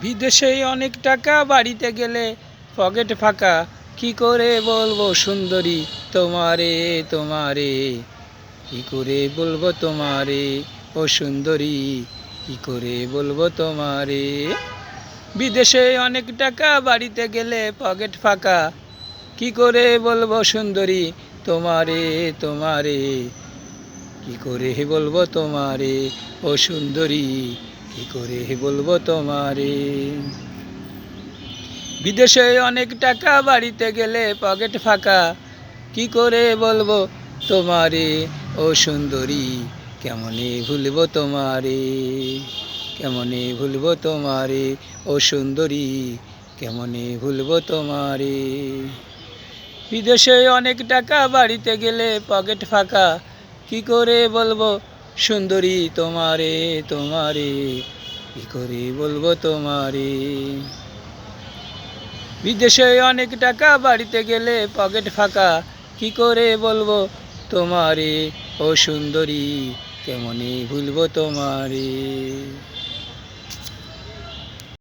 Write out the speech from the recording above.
বিদেশে অনেক টাকা বাড়িতে গেলে পকেট ফাঁকা। কি করে বলব সুন্দরী? তোমারে তোমারে। কি করে বলব তোমারে? ও সুন্দরী, কি করে বলব তোমারে? বিদেশে অনেক টাকা বাড়িতে গেলে পকেট ফাঁকা। কি করে বলব সুন্দরী? তোমারে তোমারে। কি করে বলব তোমারে? ও সুন্দরী কি করে বলব তোমারে? বিদেশে অনেক টাকা বাড়িতে গেলে পকেট ফাঁকা। কি করে বলব তোমারে? ও সুন্দরী, কেমনে ভুলবো তোমারে? কেমনে ভুলবো তোমারে? ও সুন্দরী, কেমনে ভুলবো তোমারে? বিদেশে অনেক টাকা বাড়িতে গেলে পকেট ফাঁকা। কি করে বলব সুন্দরী তোমারে তোমারে, কি করে বলব তোমারে? বিদেশে অনেক টাকা, বাড়িতে গেলে পকেট ফাঁকা, কি করে বলব তোমারে? ও সুন্দরী কেমনই ভুলবো তোমারে?